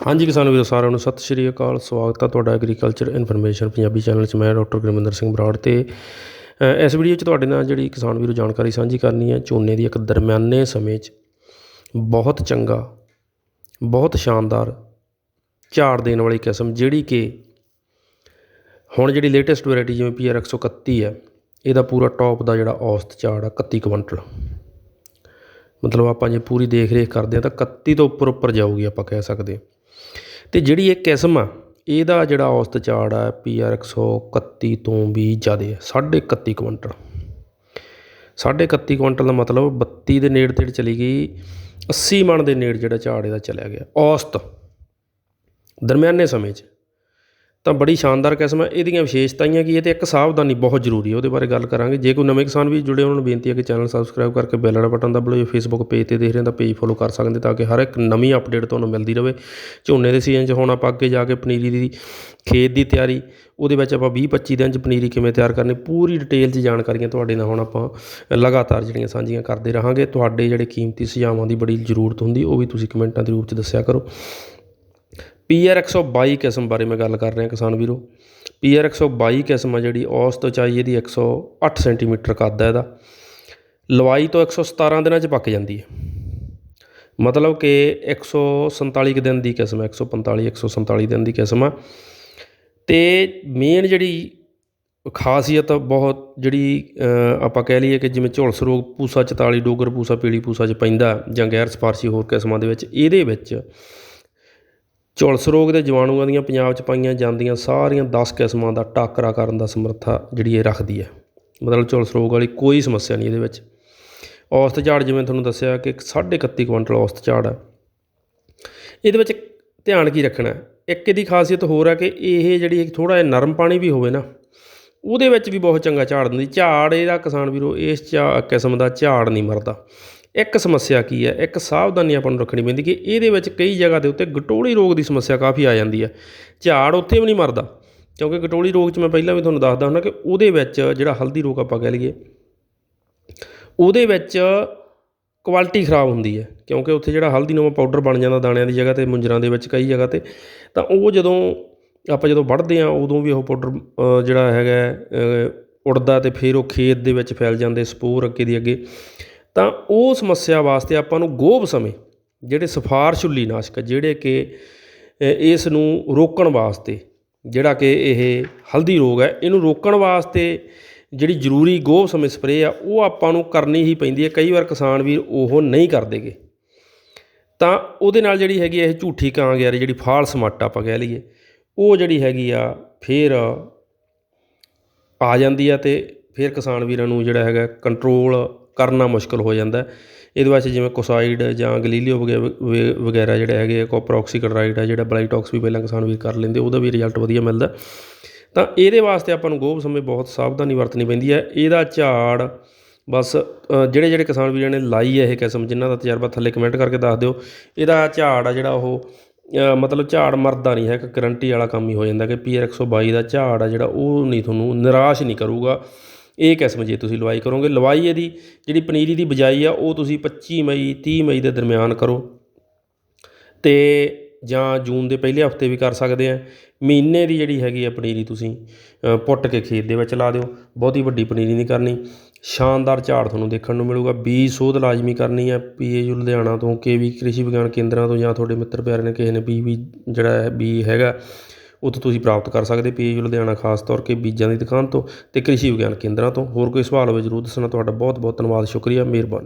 ਹਾਂਜੀ ਕਿਸਾਨ ਵੀਰੋ, ਸਾਰਿਆਂ ਨੂੰ ਸਤਿ ਸ਼੍ਰੀ ਅਕਾਲ। ਸਵਾਗਤ ਹੈ ਤੁਹਾਡਾ ਐਗਰੀਕਲਚਰ ਇਨਫੋਰਮੇਸ਼ਨ ਪੰਜਾਬੀ ਚੈਨਲ 'ਚ। ਮੈਂ ਡਾਕਟਰ ਗੁਰਮਿੰਦਰ ਸਿੰਘ ਬਰਾੜ ਤੇ ਇਸ ਵੀਡੀਓ 'ਚ ਤੁਹਾਡੇ ਨਾਲ ਜਿਹੜੀ ਕਿਸਾਨ ਵੀਰੋ ਜਾਣਕਾਰੀ ਸਾਂਝੀ ਕਰਨੀ ਹੈ, ਝੋਨੇ ਦੀ ਇੱਕ ਦਰਮਿਆਨੇ ਸਮੇਂ 'ਚ ਬਹੁਤ ਚੰਗਾ, ਬਹੁਤ ਸ਼ਾਨਦਾਰ ਝਾੜ ਦੇਣ ਵਾਲੀ ਕਿਸਮ ਜਿਹੜੀ ਕਿ ਹੁਣ ਜਿਹੜੀ ਲੇਟੈਸਟ ਵੈਰਾਈਟੀ ਜਿਵੇਂ ਪੀਆਰ 131 ਹੈ, ਇਹਦਾ ਪੂਰਾ ਟੌਪ ਦਾ ਜਿਹੜਾ ਔਸਤ ਝਾੜ ਆ 31 ਕੁਇੰਟਲ। ਮਤਲਬ ਆਪਾਂ ਜੇ ਪੂਰੀ ਦੇਖ ਰੇਖ ਕਰਦੇ ਹਾਂ ਤਾਂ 31 ਤੋਂ ਉੱਪਰ ਉੱਪਰ ਜਾਊਗੀ ਆਪਾਂ ਕਹਿ ਸਕਦੇ ਹਾਂ। ਅਤੇ ਜਿਹੜੀ ਇਹ ਕਿਸਮ ਆ, ਇਹਦਾ ਜਿਹੜਾ ਔਸਤ ਝਾੜ ਆ, ਪੀ ਆਰ ਇੱਕ ਸੌ ਇਕੱਤੀ ਤੋਂ ਵੀ ਜ਼ਿਆਦਾ ਸਾਢੇ ਇਕੱਤੀ ਕੁਇੰਟਲ। 31 ਕੁਇੰਟਲ ਦਾ ਮਤਲਬ 32 ਦੇ ਨੇੜੇ ਤੇੜੇ ਚਲੀ ਗਈ 80 ਮਣ ਦੇ ਨੇੜੇ ਜਿਹੜਾ ਝਾੜ ਇਹਦਾ ਚਲਿਆ ਗਿਆ, ਔਸਤ। ਦਰਮਿਆਨੇ ਸਮੇਂ 'ਚ। ਤਾਂ ਬੜੀ ਸ਼ਾਨਦਾਰ ਕਿਸਮ ਹੈ। ਇਹਦੀਆਂ ਵਿਸ਼ੇਸ਼ਤਾਈਆਂ ਕੀ ਹੈ ਅਤੇ ਇੱਕ ਸਾਵਧਾਨੀ ਬਹੁਤ ਜ਼ਰੂਰੀ ਹੈ। ਉਹਦੇ ਬਾਰੇ ਗੱਲ ਕਰਾਂਗੇ। ਜੇ ਕੋਈ ਨਵੇਂ ਕਿਸਾਨ ਵੀ ਜੁੜੇ ਉਹਨਾਂ ਨੂੰ ਬੇਨਤੀ ਹੈ ਕਿ ਚੈਨਲ ਸਬਸਕ੍ਰਾਈਬ ਕਰਕੇ ਬੈਲ ਵਾਲਾ ਬਟਨ ਦਬਾ ਲਓ। ਜੇ ਫੇਸਬੁੱਕ ਪੇਜ ਤੇ ਦੇਖ ਰਹੇ ਹੋ ਤਾਂ ਪੇਜ ਫੋਲੋ ਕਰ ਸਕਦੇ ਤਾਂ ਕਿ ਹਰ ਇੱਕ ਨਵੀਂ ਅਪਡੇਟ ਤੁਹਾਨੂੰ ਮਿਲਦੀ ਰਹੇ। ਝੋਨੇ ਦੇ ਸੀਜ਼ਨ 'ਚ ਹੁਣ ਆਪਾਂ ਅੱਗੇ ਜਾ ਕੇ ਪਨੀਰੀ ਦੀ ਖੇਤ ਦੀ ਤਿਆਰੀ, ਉਹਦੇ ਵਿੱਚ ਆਪਾਂ 20 25 ਦਿਨ 'ਚ ਪਨੀਰੀ ਕਿਵੇਂ ਤਿਆਰ ਕਰਨੀ, ਪੂਰੀ ਡਿਟੇਲ 'ਚ ਜਾਣਕਾਰੀਆਂ ਤੁਹਾਡੇ ਨਾਲ ਹੁਣ ਆਪਾਂ ਲਗਾਤਾਰ ਜਿਹੜੀਆਂ ਸਾਂਝੀਆਂ ਕਰਦੇ ਰਹਾਂਗੇ। ਤੁਹਾਡੇ ਜਿਹੜੇ ਕੀਮਤੀ ਸੁਝਾਵਾਂ ਦੀ ਬੜੀ ਜ਼ਰੂਰਤ ਹੁੰਦੀ, ਉਹ ਵੀ ਤੁਸੀਂ ਕਮੈਂਟਾਂ ਦੇ ਰੂਪ 'ਚ ਦੱਸਿਆ ਕਰੋ। ਪੀ ਪੀਆਰ 122 ਕਿਸਮ ਬਾਰੇ ਮੈਂ ਗੱਲ ਕਰ ਰਿਹਾ ਕਿਸਾਨ ਵੀਰੋ। ਪੀ ਪੀਆਰ 122 ਕਿਸਮ ਆ ਜਿਹੜੀ, ਔਸਤ ਉਚਾਈ ਇਹਦੀ 108 ਸੈਂਟੀਮੀਟਰ ਕੱਦ ਹੈ ਇਹਦਾ। ਲਵਾਈ ਤੋਂ 117 ਦਿਨਾਂ 'ਚ ਪੱਕ ਜਾਂਦੀ ਹੈ। ਮਤਲਬ ਕਿ 147 ਕੁ ਦਿਨ ਦੀ ਕਿਸਮ ਹੈ 145 147 ਦਿਨ ਦੀ ਕਿਸਮ ਆ। ਤੇ ਮੇਨ ਜਿਹੜੀ ਖਾਸੀਅਤ ਬਹੁਤ ਜਿਹੜੀ ਆਪਾਂ ਕਹਿ ਲਈਏ ਕਿ ਜਿਵੇਂ ਝੁਲਸ ਰੋਗ ਪੂਸਾ 44 ਡੋਗਰ ਪੂਸਾ, ਪੀਲੀ ਪੂਸਾ 'ਚ ਪੈਂਦਾ ਜਾਂ ਗੈਰ ਸਪਾਰਸ਼ੀ ਹੋਰ ਕਿਸਮਾਂ ਦੇ ਵਿੱਚ, ਇਹਦੇ ਵਿੱਚ ਝੁਲਸ ਰੋਗ ਦੇ ਜੀਵਾਣੂਆਂ ਦੀਆਂ ਪੰਜਾਬ 'ਚ ਪਾਈਆਂ ਜਾਂਦੀਆਂ ਸਾਰੀਆਂ 10 ਕਿਸਮਾਂ ਦਾ ਟਾਕਰਾ ਕਰਨ ਦਾ ਸਮਰੱਥਾ ਜਿਹੜੀ ਇਹ ਰੱਖਦੀ ਹੈ। ਮਤਲਬ ਝੁਲਸ ਰੋਗ ਵਾਲੀ ਕੋਈ ਸਮੱਸਿਆ ਨਹੀਂ ਇਹਦੇ ਵਿੱਚ। ਔਸਤ ਝਾੜ ਜਿਵੇਂ ਤੁਹਾਨੂੰ ਦੱਸਿਆ ਕਿ 31 ਕੁਇੰਟਲ ਔਸਤ ਝਾੜ ਹੈ। ਇਹਦੇ ਵਿੱਚ ਧਿਆਨ ਕੀ ਰੱਖਣਾ ਇੱਕ ਇਹਦੀ ਖਾਸੀਅਤ ਹੋਰ ਹੈ ਕਿ ਇਹ ਜਿਹੜੀ ਥੋੜਾ ਜਿਹਾ ਨਰਮ ਪਾਣੀ ਵੀ ਹੋਵੇ ਨਾ, ਉਹਦੇ ਵਿੱਚ ਵੀ ਬਹੁਤ ਚੰਗਾ ਝਾੜ ਦਿੰਦੀ। ਝਾੜ ਇਹਦਾ ਕਿਸਾਨ ਵੀਰੋ, ਇਸ ਝਾ ਕਿਸਮ ਦਾ ਝਾੜ ਨਹੀਂ ਮਰਦਾ। ਇੱਕ ਸਮੱਸਿਆ ਕੀ ਹੈ? ਇੱਕ ਸਾਵਧਾਨੀ ਆਪਾਂ ਨੂੰ ਰੱਖਣੀ ਪੈਂਦੀ ਕਿ ਇਹਦੇ ਵਿੱਚ ਕਈ ਜਗ੍ਹਾ ਦੇ ਉੱਤੇ ਗਟੋਲੀ ਰੋਗ ਦੀ ਸਮੱਸਿਆ ਕਾਫੀ ਆ ਜਾਂਦੀ ਹੈ। ਝਾੜ ਉੱਥੇ ਵੀ ਨਹੀਂ ਮਰਦਾ ਕਿਉਂਕਿ ਗਟੋਲੀ ਰੋਗ 'ਚ ਮੈਂ ਪਹਿਲਾਂ ਵੀ ਤੁਹਾਨੂੰ ਦੱਸਦਾ ਹੁੰਦਾ ਕਿ ਉਹਦੇ ਵਿੱਚ ਜਿਹੜਾ ਹਲਦੀ ਰੋਗ ਆਪਾਂ ਕਹਿ ਲਈਏ ਉਹਦੇ ਵਿੱਚ ਕੁਆਲਿਟੀ ਖਰਾਬ ਹੁੰਦੀ ਹੈ ਕਿਉਂਕਿ ਉੱਥੇ ਜਿਹੜਾ ਹਲਦੀ ਨਵਾਂ ਪਾਊਡਰ ਬਣ ਜਾਂਦਾ ਦਾਣਿਆਂ ਦੀ ਜਗ੍ਹਾ ਤੇ ਮੁੰਜਰਾਂ ਦੇ ਵਿੱਚ ਕਈ ਜਗ੍ਹਾ ਤੇ ਤਾਂ ਉਹ ਜਦੋਂ ਆਪਾਂ ਜਦੋਂ ਵੱਢਦੇ ਆ ਉਦੋਂ ਵੀ ਉਹ ਪਾਊਡਰ ਜਿਹੜਾ ਹੈਗਾ ਅ, ਉੜਦਾ ਤੇ ਫਿਰ ਉਹ ਖੇਤ ਦੇ ਵਿੱਚ ਫੈਲ ਜਾਂਦੇ ਸਪੋਰ ਅੱਗੇ ਦੀ ਅੱਗੇ। ਤਾਂ ਉਹ ਸਮੱਸਿਆ ਵਾਸਤੇ ਆਪਾਂ ਨੂੰ ਗੋਭ ਸਮੇਂ, ਜਿਹੜੇ ਸਫਾਰਸ਼ੁੱਲੀ ਨਾਸ਼ਕ ਜਿਹੜੇ ਕਿ ਇਸ ਨੂੰ ਰੋਕਣ ਵਾਸਤੇ, ਜਿਹੜਾ ਕਿ ਇਹ ਹਲਦੀ ਰੋਗ ਹੈ, ਇਹਨੂੰ ਰੋਕਣ ਵਾਸਤੇ ਜਿਹੜੀ ਜ਼ਰੂਰੀ ਗੋਭ ਸਮੇਂ ਸਪਰੇਅ ਆ, ਉਹ ਆਪਾਂ ਨੂੰ ਕਰਨੀ ਹੀ ਪੈਂਦੀ ਹੈ। ਕਈ ਵਾਰ ਕਿਸਾਨ ਵੀਰ ਉਹ ਨਹੀਂ ਕਰਦੇਗੇ ਤਾਂ ਉਹਦੇ ਨਾਲ ਜਿਹੜੀ ਹੈਗੀ ਇਹ ਝੂਠੀ ਕਾਂਗਿਆਰੀ, ਜਿਹੜੀ ਫਾਲਸ ਮੱਟ ਆਪਾਂ ਕਹਿ ਲਈਏ, ਉਹ ਜਿਹੜੀ ਹੈਗੀ ਆ, ਫਿਰ ਆ ਜਾਂਦੀ ਆ ਤੇ ਫਿਰ ਕਿਸਾਨ ਵੀਰਾਂ ਨੂੰ ਜਿਹੜਾ ਹੈਗਾ ਕੰਟਰੋਲ ਕਰਨਾ ਮੁਸ਼ਕਲ ਹੋ ਜਾਂਦਾ ਇਹਦੇ ਵਾਸਤੇ ਜਿਵੇਂ ਕੋਸਾਈਡ ਜਾਂ ਗਲੀਲੀਓ ਵਗੇ- ਵ- ਵਗੈਰਾ ਜਿਹੜੇ ਹੈਗੇ ਆ ਕਾਪਰ ਆਕਸੀਕਲੋਰਾਈਡ ਆ, ਜਿਹੜਾ ਬਲਾਈਟੌਕਸ ਵੀ ਪਹਿਲਾਂ ਕਿਸਾਨ ਵੀਰ ਕਰ ਲੈਂਦੇ, ਉਹਦਾ ਵੀ ਰਿਜ਼ਲਟ ਵਧੀਆ ਮਿਲਦਾ। ਤਾਂ ਇਹਦੇ ਵਾਸਤੇ ਆਪਾਂ ਨੂੰ ਗੋਭ ਸਮੇਂ ਬਹੁਤ ਸਾਵਧਾਨੀ ਵਰਤਣੀ ਪੈਂਦੀ ਹੈ। ਇਹਦਾ ਝਾੜ ਬਸ ਜਿਹੜੇ ਜਿਹੜੇ ਕਿਸਾਨ ਵੀਰਾਂ ਨੇ ਲਾਈ ਹੈ ਇਹ ਕਿਸਮ, ਜਿਨ੍ਹਾਂ ਦਾ ਤਜਰਬਾ ਥੱਲੇ ਕਮੈਂਟ ਕਰਕੇ ਦੱਸ ਦਿਓ। ਇਹਦਾ ਝਾੜ ਆ ਜਿਹੜਾ ਉਹ ਮਤਲਬ ਝਾੜ ਮਰਦਾ ਨਹੀਂ ਹੈ, ਇੱਕ ਗਰੰਟੀ ਵਾਲਾ ਕੰਮ ਹੀ ਹੋ ਜਾਂਦਾ ਕਿ ਪੀਆਰ 122 ਦਾ ਝਾੜ ਆ ਜਿਹੜਾ ਉਹ ਨਹੀਂ ਤੁਹਾਨੂੰ ਨਿਰਾਸ਼ ਨਹੀਂ ਕਰੂਗਾ। ਇਹ ਕਿਸਮ ਜੇ ਤੁਸੀਂ ਲਵਾਈ ਕਰੋਗੇ। ਲਵਾਈ ਇਹਦੀ, ਜਿਹੜੀ ਪਨੀਰੀ ਦੀ ਬਜਾਈ ਆ, ਉਹ ਤੁਸੀਂ 25 ਮਈ 30 ਮਈ ਦੇ ਦਰਮਿਆਨ ਕਰੋ। ਤੇ ਜਾਂ ਜੂਨ ਦੇ ਪਹਿਲੇ ਹਫ਼ਤੇ ਵੀ ਕਰ ਸਕਦੇ ਆ। ਮਹੀਨੇ ਦੀ ਜਿਹੜੀ ਹੈਗੀ ਆ ਪਨੀਰੀ ਤੁਸੀਂ ਪੁੱਟ ਕੇ ਖੇਤ ਦੇ ਵਿੱਚ ਲਾ ਦਿਓ। ਬਹੁਤੀ ਵੱਡੀ ਪਨੀਰੀ ਨਹੀਂ ਕਰਨੀ। ਸ਼ਾਨਦਾਰ ਝਾੜ ਤੁਹਾਨੂੰ ਦੇਖਣ ਨੂੰ ਮਿਲੂਗਾ। ਬੀਜ ਸੋਧ ਲਾਜ਼ਮੀ ਕਰਨੀ ਹੈ ਪੀਏਯੂ ਲੁਧਿਆਣਾ ਤੋਂ ਕੇਵੀ ਕ੍ਰਿਸ਼ੀ ਵਿਗਿਆਨ ਕੇਂਦਰਾਂ ਤੋਂ ਜਾਂ ਤੁਹਾਡੇ ਮਿੱਤਰ ਪਿਆਰੇ ਨੇ ਕਿਸੇ ਨੇ ਬੀ ਵੀ ਜਿਹੜਾ ਹੈ ਬੀ ਹੈਗਾ। ਉੱਥੋਂ ਤੁਸੀਂ ਪ੍ਰਾਪਤ ਕਰ ਸਕਦੇ ਪੀਏਯੂ ਲੁਧਿਆਣਾ ਖਾਸ ਤੌਰ ਕੇ ਬੀਜਾਂ ਦੀ ਦੁਕਾਨ ਤੋਂ ਤੇ ਕ੍ਰਿਸ਼ੀ ਵਿਗਿਆਨ ਕੇਂਦਰਾਂ ਤੋਂ। ਹੋਰ ਕੋਈ ਸਵਾਲ ਹੋਵੇ ਜ਼ਰੂਰ ਦੱਸਣਾ। ਤੁਹਾਡਾ ਬਹੁਤ ਬਹੁਤ ਧੰਨਵਾਦ। ਸ਼ੁਕਰੀਆ। ਮਿਹਰਬਾਨੀ।